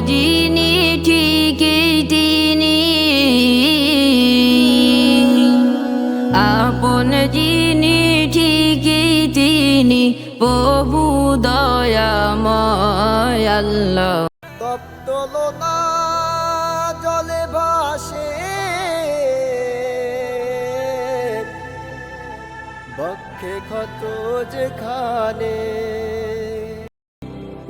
যিনি ঠিকই তিনি। আপন যিনি ঠিকই তিনি, প্রভু দয়াময় আল্লাহ। তপ্তলতা জলে ভাসে। বক্ষে ক্ষত যেখানে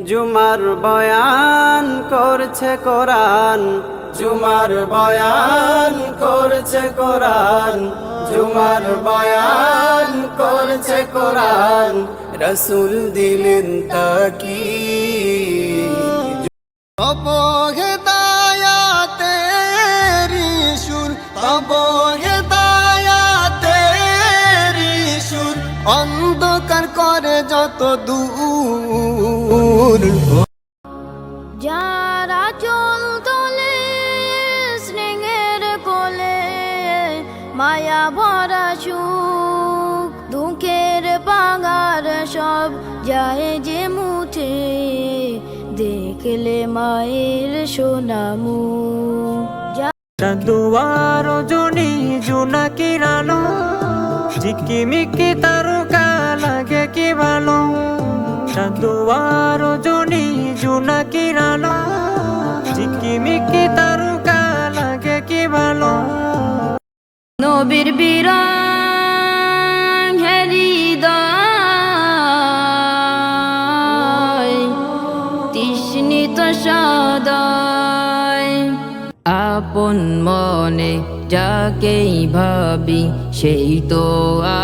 জুমার বয়ান করছে কোরআন। জুমার বয়ান করছে কোরআন। জুমার বয়ান করছে কোরআন। রসুল দিলেন তাকি অন্ধকার করে যত দূর যারা চল তোলে স্নেহের কোলে মায়া ভরা সুখ দুঃখের পাগার সব যায় যে মুঠে দেখলে মায়ের সোনামু। চাঁদুয়ার জনি জোনাকির আলো। ঝিকিমিকি তারকা লাগে কি ভালো? চাঁদুয়ার জনি জোনাকির আলো ঝিকিমিকি তারকা লাগে কি ভালো? নবীর বিরং আপন মনে যাকেই ভাবি সেই তো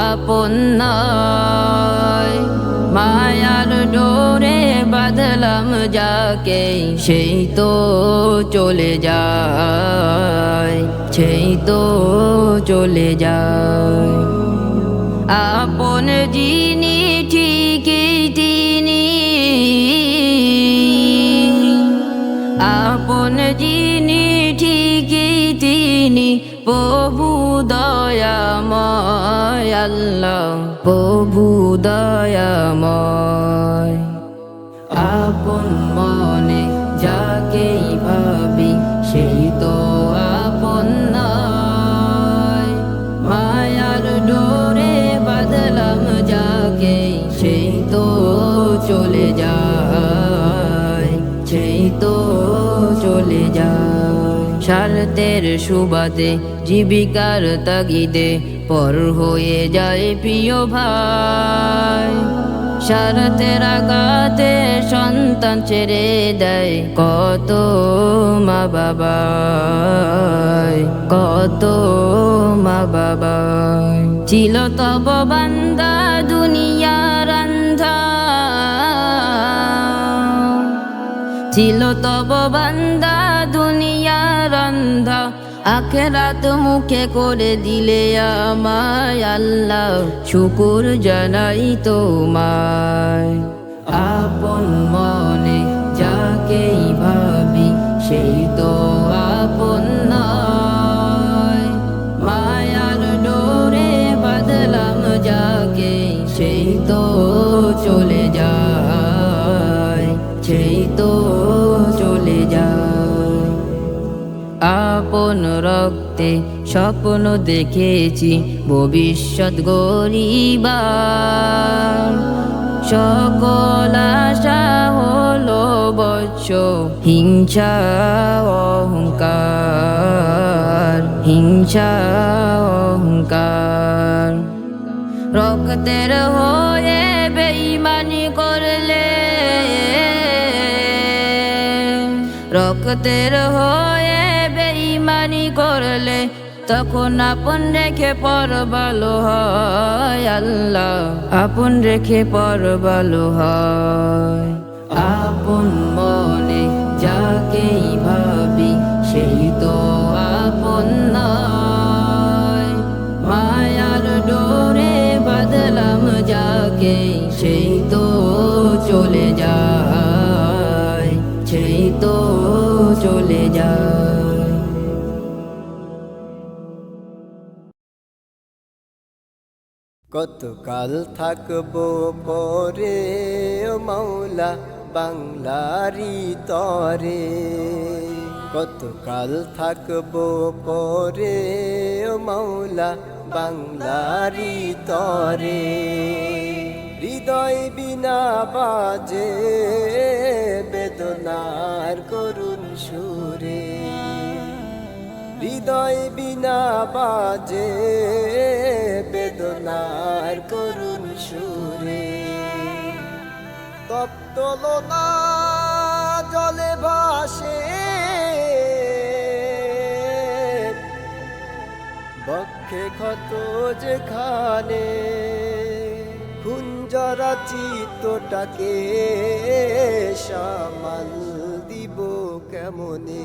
আপন নয়। মায়ার ডোরে বাঁধলাম যাকে, সেই তো চলে যায়, সেই তো চলে যায়। আপন যিনি ঠিকই তিনি। আপন যিনি ঠিকই তিনি, প্রভু দয়াময় আল্লাহ প্রভু দয়াময়। আপন মনে যাকেই ভাবি, সেই তো আপন নয়। মায়ার ডোরে বাদলাম যাকে সেই তো চলে যায়। সেই তো চলে যায়। স্বার্থের সুবাদে জীবিকার তাগিদে পর হয়ে যায় প্রিয় ভাই। স্বার্থের আঘাতে সন্তান ছেড়ে দেয় কত মা বাবা কত মা বাবা ছিল তব বান্দা দুনিয়ার আন্ধা। ছিল তব বান্দা দুনিয়ার আন্ধা। আখেরাত মুখে করে দিলে আমায় আল্লাহ শুকুর জানাই তোমায়। আপন মনে যাকেই ভাবি, সেই তো আপন মায়ার ডোরে বাদলাম যাকে, সেই তো চলে যায়, সেই তো আপন রক্তে স্বপ্ন দেখেছি, ভবিষ্যৎ গরিবার সকল আশা হলো বচ্চ হিংসা, অহংকার হিংসা, অহংকার। রক্তের হয়ে বেইমানি করলে, রক্তের হয়ে করলে তখন আপন রেখে পর ভালো হয় আল্লাহ। আপন রেখে পর ভালো হয়। আপন মনে যাকেই ভাবি, সেই তো আপন নয়। মায়ার ডোরে বাদলাম যাকে, সেই তো চলে যায়, সেই তো চলে যায়। কতকাল থাকব পরে ও মাওলা বাংলারি তরে। কতকাল থাকব পরে ও মাওলা বাংলারি তরে। হৃদয় বিনা বাজে বেদনার করুণ সুরে। হৃদয় বিনা বাজে বেদনার করুণ সুরে। তপ্ত জলে ভাসে। বক্ষে ক্ষত যেখানে কুঞ্জরা চিত্তটাকে সামাল দিব কেমনে?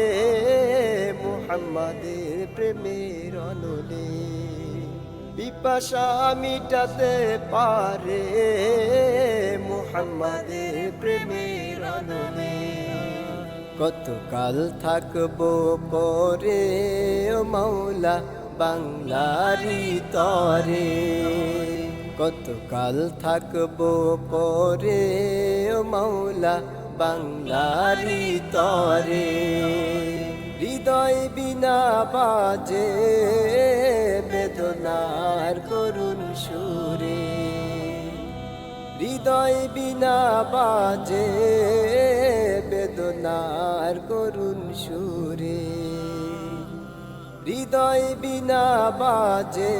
প্রেমের অনলে পিপাসা মিটাতে পারে মুহাম্মাদের প্রেমের অনলে কতকাল থাকব পরে ও মাওলা বাংলারি তরে। কতকাল থাকব পরে ও মাওলা বাংলারি তরে। হৃদয় বিনা বাজে, বেদনার করুণ সুরে। হৃদয় বিনা বাজে, বেদনার করুণ সুরে। হৃদয় বিনা বাজে,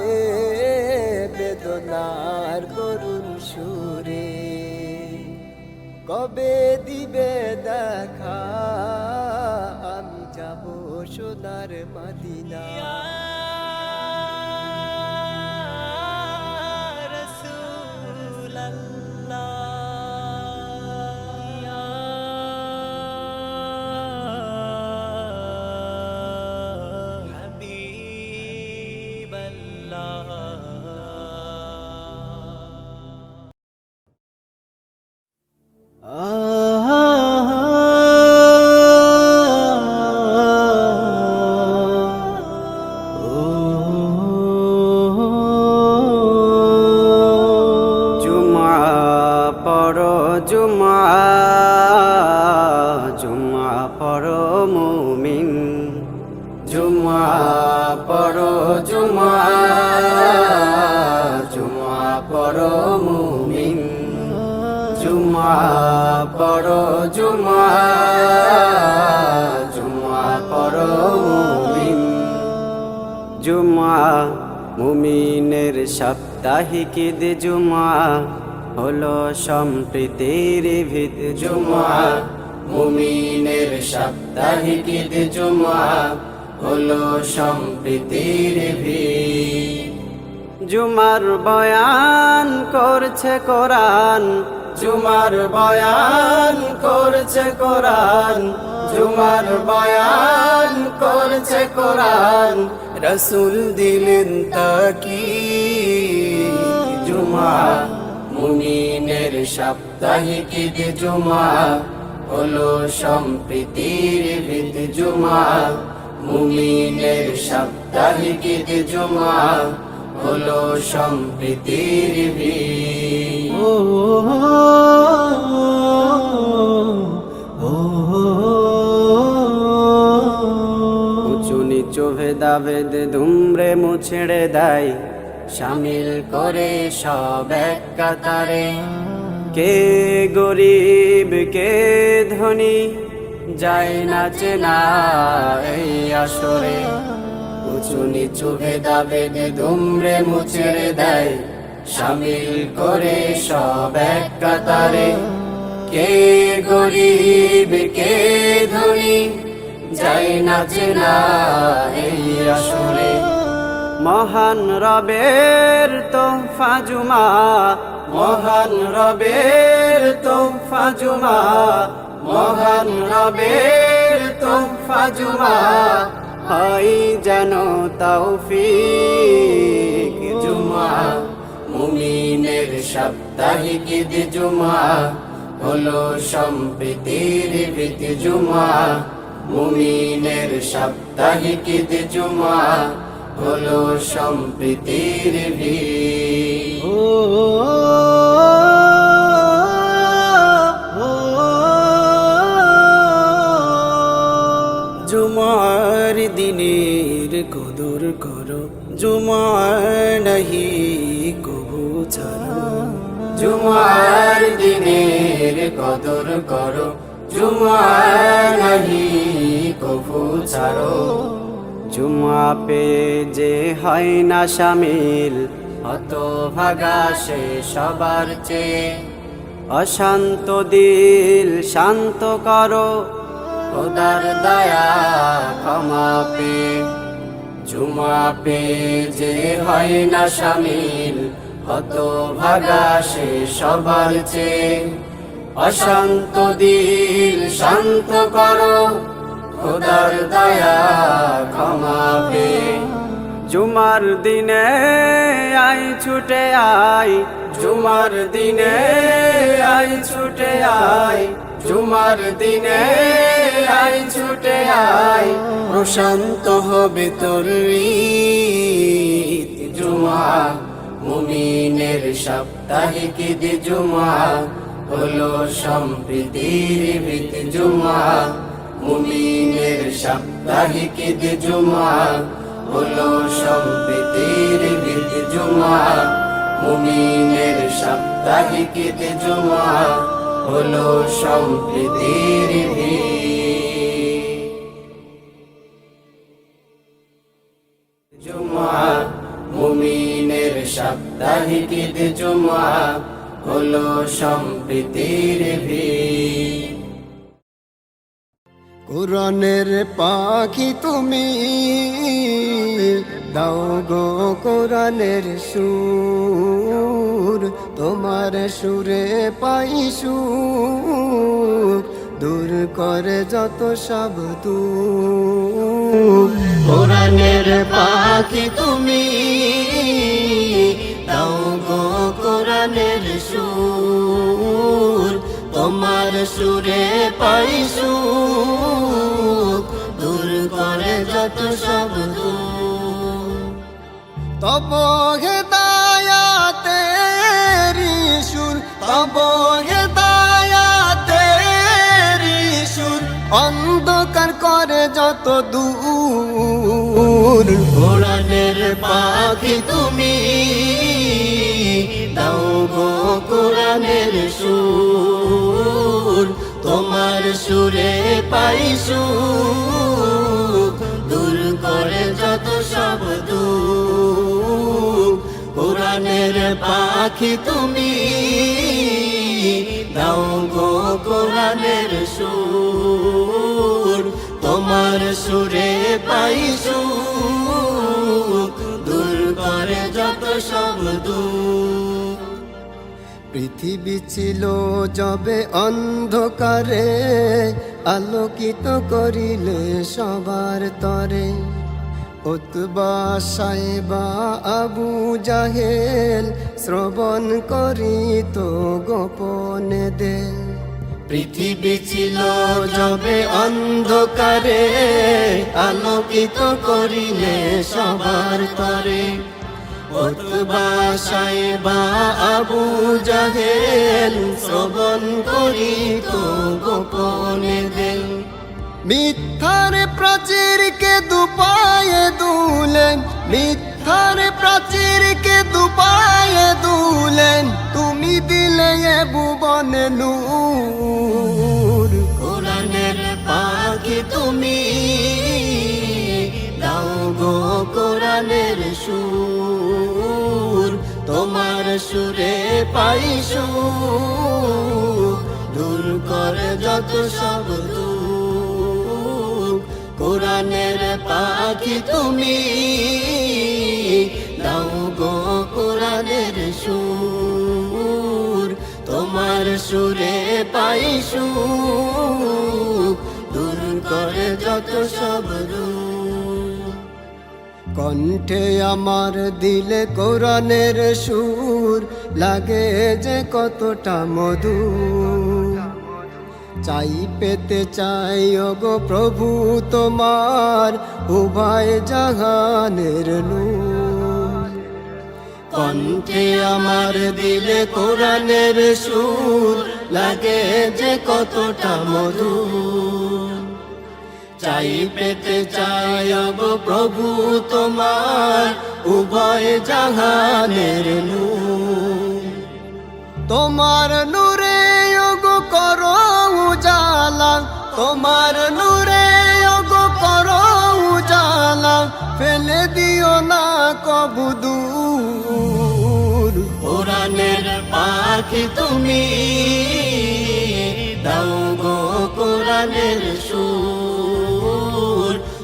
বেদনার করুণ সুরে। কবে দিবে দেখা সোনার মাদিনা। মুমিনের সাপ্তাহিক ঈদ জুমা হলো সম্প্রীতির ভিত জুমা। মুমিনের সাপ্তাহিক ঈদ জুমা হলো সম্প্রীতির ভিত জুমার বয়ান করছে কোরআন, জুমার বয়ান করছে কোরআন, জুমার বয়ান করছে কোরআন রসুল দিলেন তাকি জুমা মুমিনের সাপ্তাহিক জুমা হলো সম্প্রীতির ভিত জুমা মুমিনের সাপ্তাহিক জুমা হলো সম্প্রীতির ভিত ভেদাভেদ ধুমরে মুছেড়ে দেয়। সামিল করে সব এক কাতারে। কে গরিব কে ধনী যায় না চেনা এই আসরে। উঁচু নিচু ভেদাভেদ ধুমরে মুছেড়ে দেয়। সামিল করে সব এক কাতারে। কে গরিব কে ধনী যাই না এই মহান রবের তোহফা জুমা, মহান রবের তোহফা জুমা, মহান রবের তোহফা জুমা। হয় যেন তৌফিক জুমা, মুমিনের সাপ্তাহিক জুমা, হলো সম্প্রীতির জুমা। মুমিনের সাপ্তাহিক জুমা হলো সম্প্রীতির জুমার দিনের কদর করো জুমার নাহি কবু ছাড়ো। জুমার দিনের কদর করো জুমার নাহি কবু ছাড়ো। জুমা পে যে হয় না শামিল অত ভাগা সে সবার চেয়ে। অশান্ত দিল, শান্ত করো, খোদার দয়া ক্ষমা পে জুমা পে যে হয় না শামিল হত ভাগা সে সবার চেয়ে। অশান্ত দিল, শান্ত করো। খোদার দয়া ক্ষমাবে জুমার দিনে আই, ছুটে আই। জুমার দিনে আই, ছুটে আই। জুমার দিনে আই, ছুটে আই। প্রশান্ত হবে তোর জুমা মুমিনের সাপ্তাহিক জুমা। হলো সম্প্রীতির ভিত জুমা, মুমিনের সাপ্তাহিক ঈদ জুমা। হলো সম্প্রীতির ভিত জুমা, মুমিনের সাপ্তাহিক ঈদ জুমা। হলো সম্প্রীতির জুমা, মুমিনের সাপ্তাহিক ঈদ জুমা। হলো সম্প্রীতির কোরআনের পাখি তুমি দাও গো কোরআনের সুর তোমার সুরে পাই সুর দূর করে যত সব কোরআনের পাখি তুমি কোরআনের সুর, তোমার সুরে পাই সুখ, দূর করে যত সব তব হে দায়াতেরি সুর, তব হে দায়াতেরি সুর, অন্ধকার করে যত দূর। কোরআনের পাখি তুমি দাও গো কোরআনের সুর, তোমার সুরে পাই সুখ, দূর করে যত সব কোরআনের পাখি তুমি, দাও গো কোরআনের সুর, তোমার সুরে পাই সুখ, দূর করে পৃথিবী ছিল যবে অন্ধকারে, আলোকিত করিলে সবার তরে। উতবা সাহেবা আবু জাহেল শ্রবণ করিত গোপনে দে। পৃথিবী ছিল যবে অন্ধকারে, আলোকিত করিলে সবার তরে। উতবা সাহেবা আবু জাহেল শ্রবণ করিত গোপনে দেন মিথ্যার প্রাচীরকে দুপায়ে দুলেন, মিথ্যার প্রাচীরকে দুপায়ে দুলেন, তুমি দিলে ভুবনে নূর। কোরআনের পাখি তুমি, দাও গো কোরআনের সুর। তোমার সুরে পাই সুর দূর করে যত সব কোরআনের পাখি তুমি, দাও গো কোরআনের সুর তোমার সুরে পাই সুখ দূর করে যত সব দুঃখ। কণ্ঠে আমার দিলে কোরআনের সুর, লাগে যে কতটা মধু চাই পেতে চাই গো প্রভু তোমার, উভয় জাহানের নূর। কণ্ঠে আমার দিলে কোরআনের সুর, লাগে যে কতটা মধু চাই, পেতে চাই গো প্রভু তোমার, উভয় জাহানের নূর। তোমার নূরে গো করো উজালা, তোমার নূরে গো করো উজালা, ফেলে দিও না কবু দূর। কোরআনের পাখি তুমি, দাও গো কোরআনের সুর।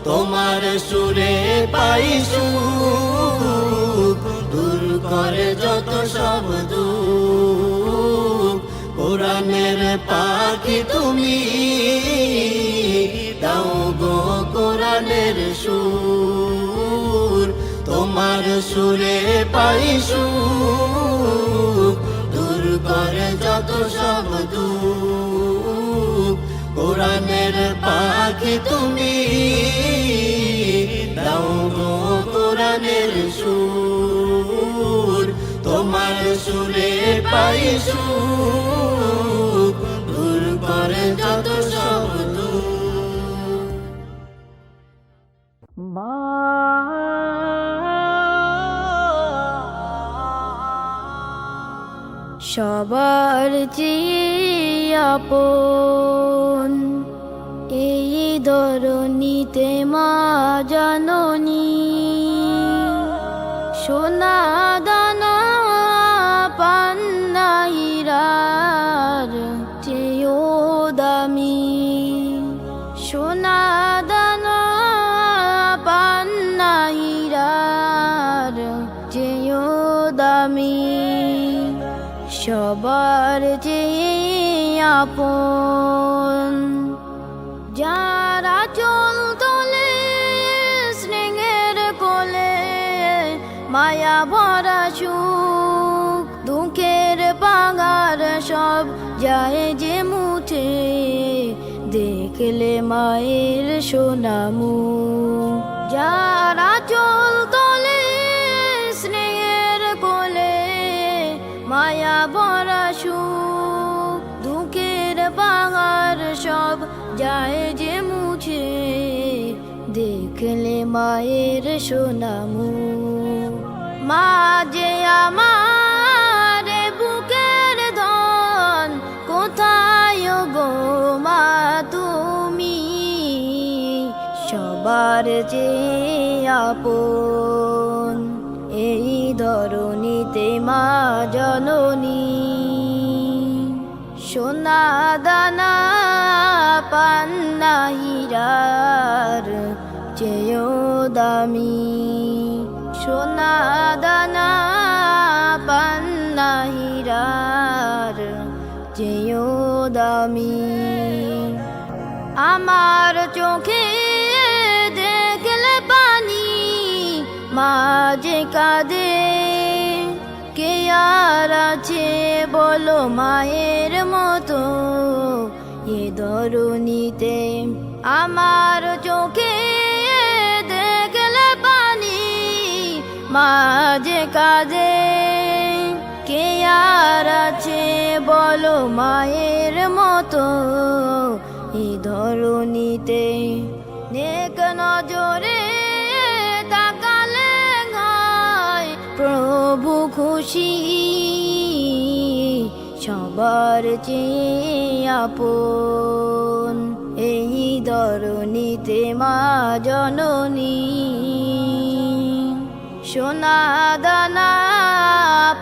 তোমার সুরে পাই দূর করে যত সব দুঃখ। কোরআনের পাখি তুমি, দাও গো কোরআনের সুর। তোমার সুরে পাই সুখ পাখি তুমি দাও গো কোরআনের সুর, তোমার সুরে পাই সুখ, দূর করে যত সব দুঃখ। সবার চেয়ে ধরনীতে মা জাননী, সোনা দানা পান্নাইরার চেয়েও দামি। সোনা দানা পান্নাইরার চেয়েও দামি। সবার চেয়ে আপন মায়া ভরা সুখ, দুঃখের পাগার সব যায় যে মুঠে দেখলে মায়ের সোনামু। যারা চল তোলে, স্নেহের কোলে, মায়া ভরা সুখ, দুঃখের পাহাড় সব যায় যে মুছে। দেখলে মায়ের সোনামু। ধন, কোথায় গো মা তুমি? সবার যে আপন, এই ধরনীতে মা জননী। সোনা দানা পান্না হীরার, চেয়েও দামি। সোনা দানা পান্না হীরার চেয়েও দামি। আমার চোখে দেখলে পানি মাঝে কাঁদে। কে আর আছে বলো মায়ের মতো এ ধরুনিতে আমার চোখে মাঝে কাজে কে আর আছে বলো মায়ের মতো? এই ধরুনিতে নেক নজরে তাকালে হয় প্রভু খুশি। সবার চেয়ে আপন। এই ধরনীতে মা জননী সোনা দানা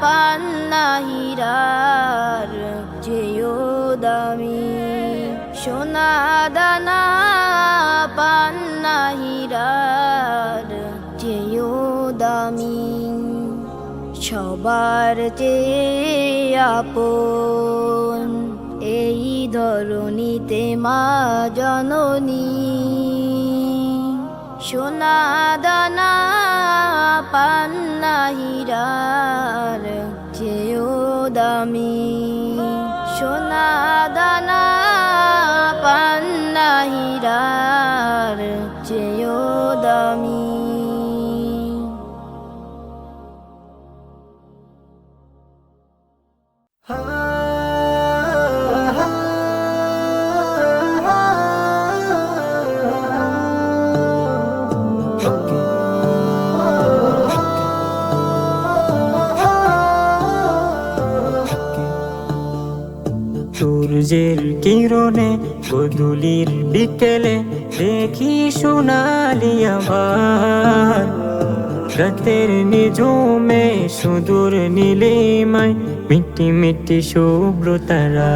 পান্না হীরার চেয়েও দামি। সোনা দানা পান্না হীরার চেয়েও দামি। সবার চেয়ে আপন এই ধরণীতে মা জননী। সোনা দানা পান্না হীরার চেয়েও দামি। সোনা দানা পান্না হীরার কিরণে গধূলির বিকেলে দেখি সোনালি আবার। রাতের নিঝুমে সুদূর নীলিমায় মিটি মিটি শুভ্র তারা।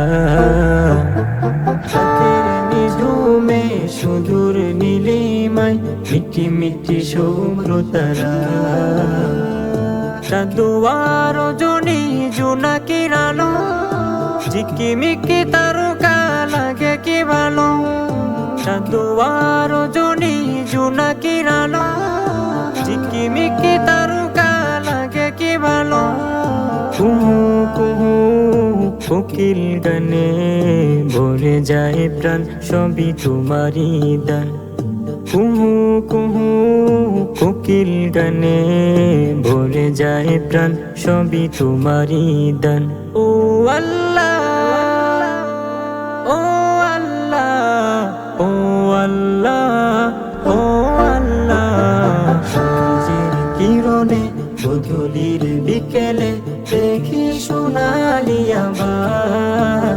রাতের নিঝুমে সুদূর নীলিমায় মিটি মিটি শুভ্র তারা। চাঁদুয়ার জনি জোনাকির আলো, ঝিকিমিকি তারকা লাগে কি ভালো? চাঁদুয়ার জনি জোনাকির আলো ঝিকিমিকি তারকা লাগে কি ভালো? কুহু কুহু, কোকিল গানে ভরে যায় প্রাণ, সবই তোমারই দান। কুহু কুহু, কোকিল গানে ভরে যায় প্রাণ, সবই তোমারই দান। ও আল্লাহ! বধুলির বিকেলে দেখি সোনালি আমার।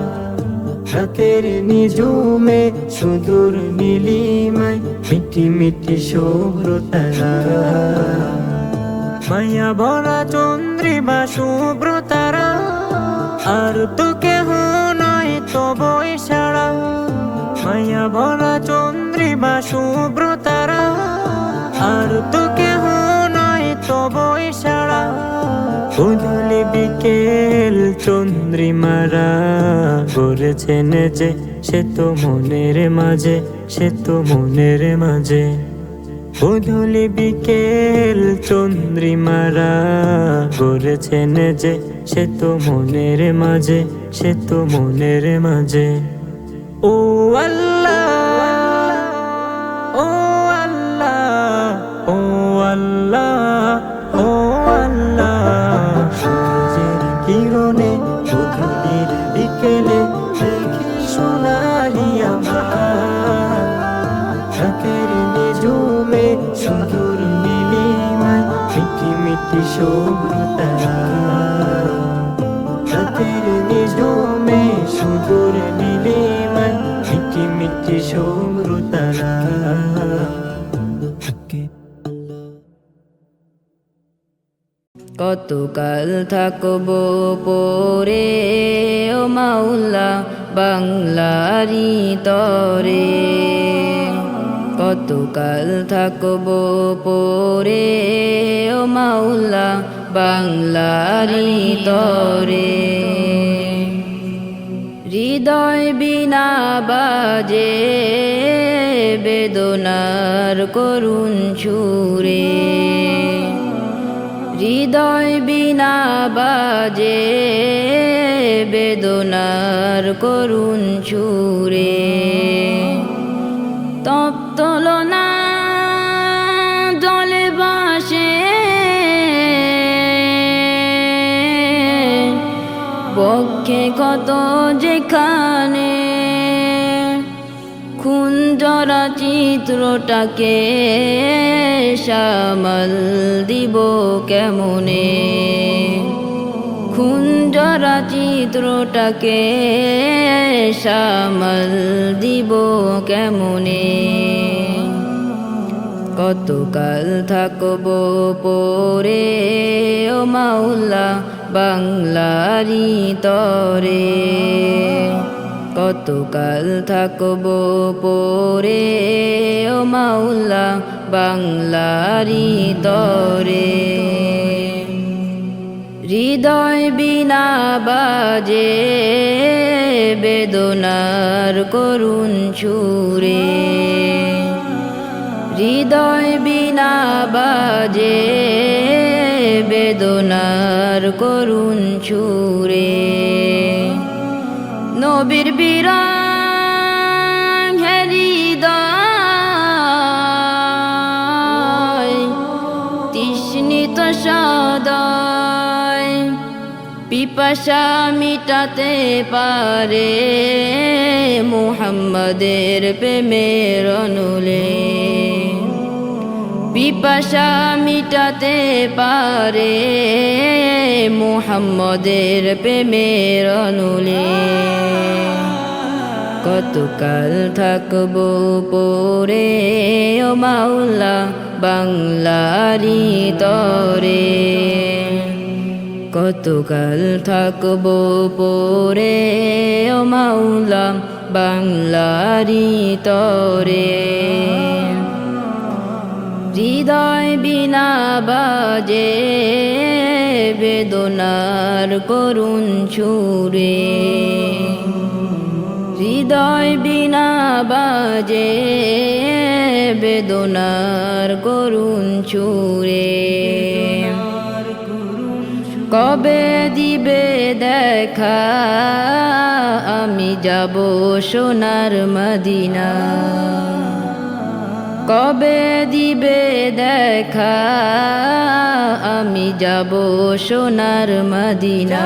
রাতের নিঝুমে সুদূর নীলিমায় মিটি মিটি শুভ্র তারা। মায়া ভরা চন্দ্রিমা শুভ্র আর তো কেহ নয় তব সারা। মায়া ভরা চন্দ্রিমা শুভ্র নয় সারা উদলে বিকেল চন্দ্রিমারা গড়েছেন যে সে তো মনের মাঝে, সে তো মনের মাঝে। উদলে বিকেল চন্দ্রিমারা গড়েছেন যে সে তো মনের মাঝে, সে তো মনের মাঝে। ও আল্লাহ ও আল্লাহ ও আল্লাহ। বধুলির বিকেলে দেখি সোনালি আমার। রাতের নিঝুমে সুদূর নীলিমায় মিটি মিটি তারা রাতের নিঝুমে সুদূর নীলিমায় মিটি মিটি শুভ্র কতকাল থাকব পরে? ও মাওলা বাংলারি তরে। কতকাল থাকব পরে? ও মাওলা বাংলারি তরে। হৃদয় বিনা বাজে, বেদনার করুণ ছুরে হৃদয় বিনা বাজে বেদনার করুণ ছুরে তপ্তল না জলে বাসে পক্ষে কত যেখানে খুন জরা চিত্রটাকে সামাল দিব কেমনে? খুন জরা চিত্রটাকে সামাল দিব কেমনে? কতকাল থাকব পরে ও মাওলা বাংলারি তরে? কতকাল থাকব পরে ও মাওলা বাংলারি তরে। হৃদয় বিনা বাজে, বেদনার করুণ ছুরে হৃদয় বিনা বাজে, বেদনার করুণ ছুরে পিপাসা মিটাতে পারে মুহাম্মদের প্রেমের অনুলে। পিপাসা মিটাতে পারে মুহাম্মদের প্রেমের অনুলে। কতকাল থাকব পরে ও মাওলা বাংলারি তরে। কতকাল থাকব পরে? ও মাওলা বাংলারি তরে। হৃদয় বিনা বাজে, বেদনার করুণ ছুরে হৃদয় বিনা বাজে, বেদনার করুণ ছুরে কবে দিবে দেখা? আমি যাব সোনার মদিনা। কবে দিবে দেখা? আমি যাব সোনার মদিনা।